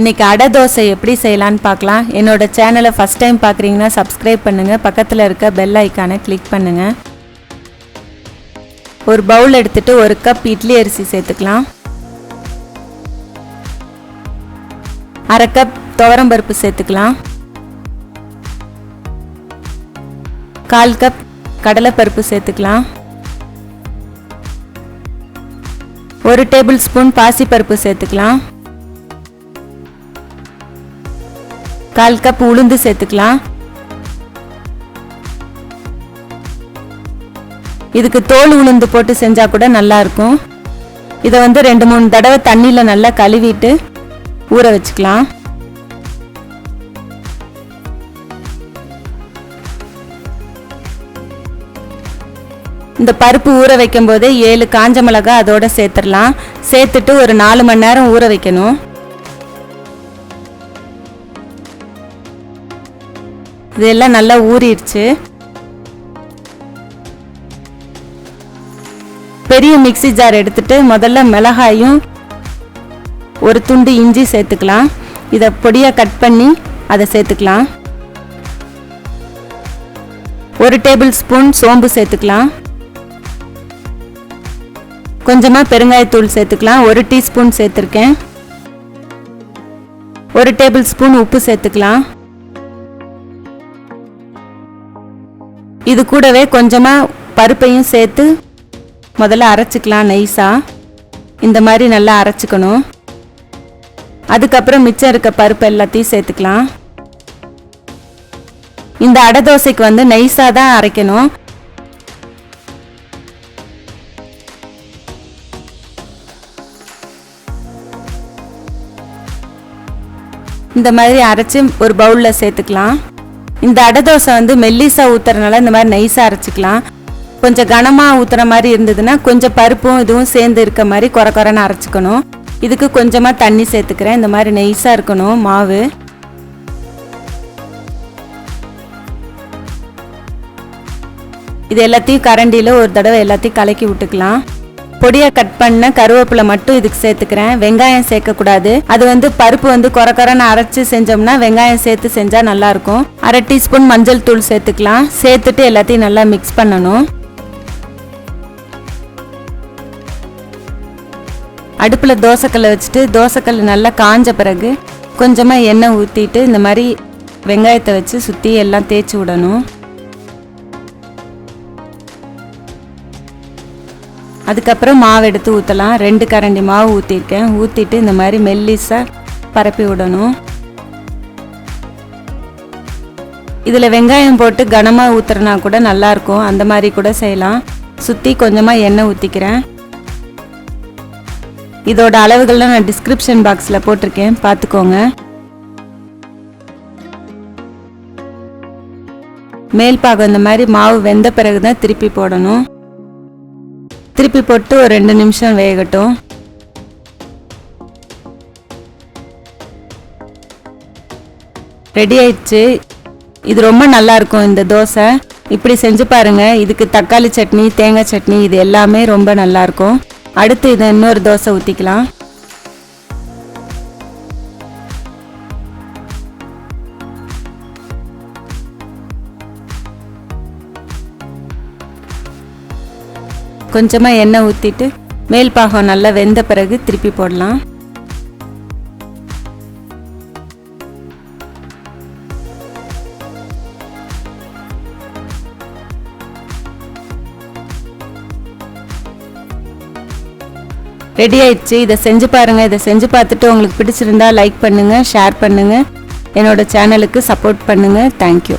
இன்றைக்கி அடை தோசை எப்படி செய்யலான்னு பார்க்கலாம். என்னோடய சேனலை ஃபஸ்ட் டைம் பார்க்குறீங்கன்னா சப்ஸ்கிரைப் பண்ணுங்கள் பக்கத்தில் இருக்க பெல் ஐக்கானை கிளிக் பண்ணுங்கள் ஒரு பவுல் எடுத்துகிட்டு ஒரு கப் இட்லி அரிசி சேர்த்துக்கலாம். அரை கப் துவரம்பருப்பு சேர்த்துக்கலாம். கால் கப் கடலைப்பருப்பு சேர்த்துக்கலாம். ஒரு டேபிள் ஸ்பூன் பாசிப்பருப்பு சேர்த்துக்கலாம். கால் கப் உளுந்து சேர்த்துக்கலாம். இதுக்கு தோல் உளுந்து போட்டு செஞ்சால் கூட நல்லா இருக்கும். இதை வந்து ரெண்டு மூணு தடவை தண்ணியில் நல்லா கழுவிட்டு ஊற வச்சுக்கலாம். இந்த பருப்பு ஊற வைக்கும் போதே ஏழு காஞ்ச மிளகாய் அதோட சேர்த்துடலாம். சேர்த்துட்டு ஒரு நாலு மணி நேரம் ஊற வைக்கணும். இதெல்லாம் நல்லா ஊறிடுச்சு. பெரிய மிக்ஸி ஜார் எடுத்துட்டு முதல்ல மிளகாயும் ஒரு துண்டு இஞ்சி சேர்த்துக்கலாம். இதை பொடியாக கட் பண்ணி அதை சேர்த்துக்கலாம். ஒரு டேபிள் ஸ்பூன் சோம்பு சேர்த்துக்கலாம். கொஞ்சமாக பெருங்காயத்தூள் சேர்த்துக்கலாம். ஒரு டீஸ்பூன் சேர்த்துருக்கேன். ஒரு டேபிள் ஸ்பூன் உப்பு சேர்த்துக்கலாம். இது கூடவே கொஞ்சமாக பருப்பையும் சேர்த்து முதல்ல அரைச்சிக்கலாம் நைஸாக இந்த மாதிரி நல்லா அரைச்சிக்கணும். அதுக்கப்புறம் மிச்சம் இருக்க பருப்பு எல்லாத்தையும் சேர்த்துக்கலாம். இந்த அடை தோசைக்கு வந்து நைஸாக தான் அரைக்கணும். இந்த மாதிரி அரைச்சி ஒரு பவுலில் சேர்த்துக்கலாம். இந்த அடை தோசை வந்து மெல்லிசா ஊத்துறதுனால இந்த மாதிரி நைஸாக அரைச்சிக்கலாம். கொஞ்சம் கனமாக ஊற்றுற மாதிரி இருந்ததுன்னா கொஞ்சம் பருப்பும் இதுவும் சேர்ந்து இருக்க மாதிரி குறை குறைன்னு அரைச்சிக்கணும். இதுக்கு கொஞ்சமாக தண்ணி சேர்த்துக்கிறேன். இந்த மாதிரி நைஸாக இருக்கணும் மாவு. இது எல்லாத்தையும் கரண்டியில் ஒரு தடவை எல்லாத்தையும் கலக்கி விட்டுக்கலாம். பொடியாக கட் பண்ண கருவேப்பிலை மட்டும் இதுக்கு சேர்த்துக்கிறேன். வெங்காயம் சேர்க்கக்கூடாது. அது வந்து பருப்பு வந்து குறை குறைன்னு அரைச்சி செஞ்சோம்னா வெங்காயம் சேர்த்து செஞ்சால் நல்லாயிருக்கும். அரை டீஸ்பூன் மஞ்சள் தூள் சேர்த்துக்கலாம். சேர்த்துட்டு எல்லாத்தையும் நல்லா மிக்ஸ் பண்ணணும். அடுப்பில் தோசைக்கல்லை வச்சுட்டு தோசைக்கல் நல்லா காஞ்ச பிறகு கொஞ்சமாக எண்ணெய் ஊற்றிட்டு இந்த மாதிரி வெங்காயத்தை வச்சு சுற்றி எல்லாம் தேய்ச்சி விடணும். அதுக்கப்புறம் மாவு எடுத்து ஊற்றலாம் ரெண்டு கரண்டி மாவு ஊற்றிருக்கேன் ஊற்றிட்டு இந்த மாதிரி மெல்லிஸாக பரப்பி விடணும். இதில் வெங்காயம் போட்டு கனமாக ஊற்றுறனா கூட நல்லாயிருக்கும். அந்த மாதிரி கூட செய்யலாம். சுற்றி கொஞ்சமாக எண்ணெய் ஊற்றிக்கிறேன் இதோட அளவுகள்லாம் நான் டிஸ்கிரிப்ஷன் பாக்ஸில் போட்டிருக்கேன். பார்த்துக்கோங்க. மேல் பாகம் இந்த மாதிரி மாவு வெந்த பிறகு தான் திருப்பி போடணும். திருப்பி போட்டு ஒரு ரெண்டு நிமிஷம் வேகட்டும். ரெடி ஆயிடுச்சு. இது ரொம்ப நல்லா இருக்கும் இந்த தோசை. இப்படி செஞ்சு பாருங்க. இதுக்கு தக்காளி சட்னி தேங்காய் சட்னி இது எல்லாமே ரொம்ப நல்லா இருக்கும். அடுத்து இதை இன்னொரு தோசை ஊற்றிக்கலாம் கொஞ்சமாக எண்ணெய் ஊற்றிட்டு மேல் பாகம் நல்லா வெந்த பிறகு திருப்பி போடலாம். ரெடி ஆயிடுச்சு. இதை செஞ்சு பாருங்கள் இதை செஞ்சு பார்த்துட்டு உங்களுக்கு பிடிச்சிருந்தா லைக் பண்ணுங்கள் ஷேர் பண்ணுங்கள் என்னோடய சேனலுக்கு சப்போர்ட் பண்ணுங்கள் தேங்க்யூ